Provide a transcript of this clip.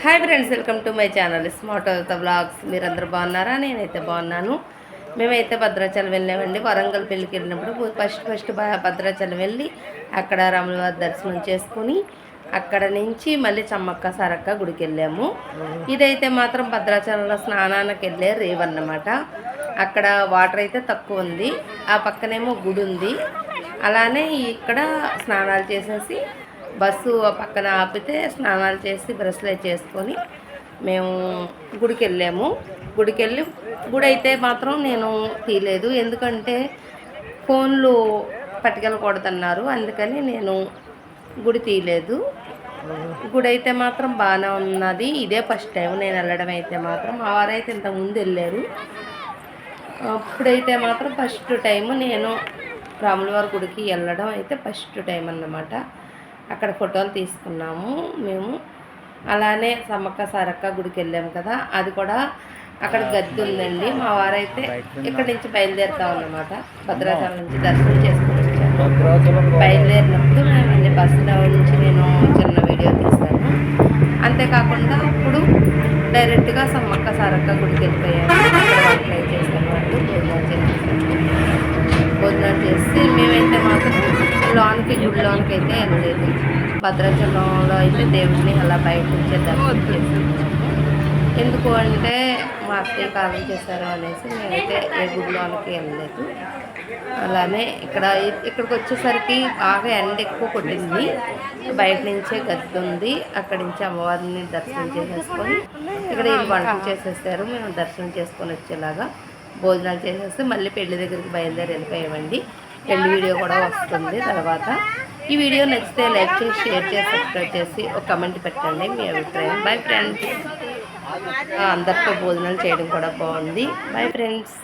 Hi friends welcome to my channel smart అవుతా vlogs మీరందరూ బాగున్నారా? నేనైతే బాగున్నాను. మేమైతే భద్రాచలం వెళ్ళామండి. వరంగల్ పెళ్ళికి వెళ్ళినప్పుడు ఫస్ట్ ఫస్ట్ భద్రాచలం వెళ్ళి అక్కడ రాములవారి దర్శనం చేసుకుని అక్కడ నుంచి మళ్ళీ చమ్మక్క సరక్క గుడికి వెళ్ళాము. ఇదైతే మాత్రం భద్రాచలంలో స్నానానికి వెళ్ళే రేవ్ అన్నమాట. అక్కడ వాటర్ అయితే తక్కువ ఉంది. ఆ పక్కనేమో గుడి ఉంది. అలానే ఇక్కడ స్నానాలు చేసేసి బస్సు పక్కన ఆపితే స్నానాలు చేసి బ్రష్లు చేసుకొని మేము గుడికి వెళ్ళాము గుడికి వెళ్ళి గుడి అయితే మాత్రం నేను తీయలేదు. ఎందుకంటే ఫోన్లు పట్టుకెళ్ళకూడదన్నారు అందుకని నేను గుడి తీయలేదు. గుడి అయితే మాత్రం బాగానే ఉన్నది. ఇదే ఫస్ట్ టైం నేను వెళ్ళడం అయితే మాత్రం. మా వారైతే ఇంతకుముందు వెళ్ళారు. అప్పుడైతే మాత్రం ఫస్ట్ టైం నేను రాములవారి గుడికి వెళ్ళడం అయితే ఫస్ట్ టైం అన్నమాట. అక్కడ ఫోటోలు తీసుకున్నాము మేము. అలానే సమ్మక్క సారక్క గుడికి వెళ్ళాము కదా అది కూడా అక్కడ గద్ది ఉందండి మా వారైతే ఇక్కడి నుంచి బయలుదేరుతాం అన్నమాట భద్రాచలం నుంచి దర్శనం చేసుకుని వచ్చాము. బయలుదేరినప్పుడు మేము బస్సులో నుంచి నేను చిన్న వీడియో తీస్తాను అంతేకాకుండా అప్పుడు డైరెక్ట్గా సమ్మక్క సారక్క గుడికి వెళ్ళిపోయాము లోనికి గుడి లోనికి అయితే వెళ్ళలేదు. భద్రాచలంలో అయితే దేవుడిని అలా బయట వచ్చేద్దాం దర్శనం ఎందుకు అంటే మా అత్తయ్య కాలం చేశారు అనేసి నేనైతే ఏ గుడిలోనికి వెళ్ళలేదు. అలానే ఇక్కడ ఇక్కడికి వచ్చేసరికి బాగా ఎండ ఎక్కువ కొట్టింది. బయట నుంచే గద్దె ఉంది. అక్కడి నుంచి అమ్మవారిని దర్శనం చేసేసుకొని ఇక్కడ వీళ్ళు వంటలు చేసేసారు? మేము దర్శనం చేసుకొని వచ్చేలాగా భోజనాలు చేసేస్తే మళ్ళీ పెళ్ళి దగ్గరికి బయలుదేరి వెళ్ళిపోయామండి పెళ్ళి వీడియో కూడా వస్తుంది తర్వాత. ఈ వీడియో నచ్చితే లైక్ చేసి షేర్ చేసి సబ్స్క్రైబ్ చేసి ఒక కమెంట్ పెట్టండి మీ అభిప్రాయం. బై ఫ్రెండ్స్ అందరితో భోజనాలు చేయడం కూడా బాగుంది. Bye friends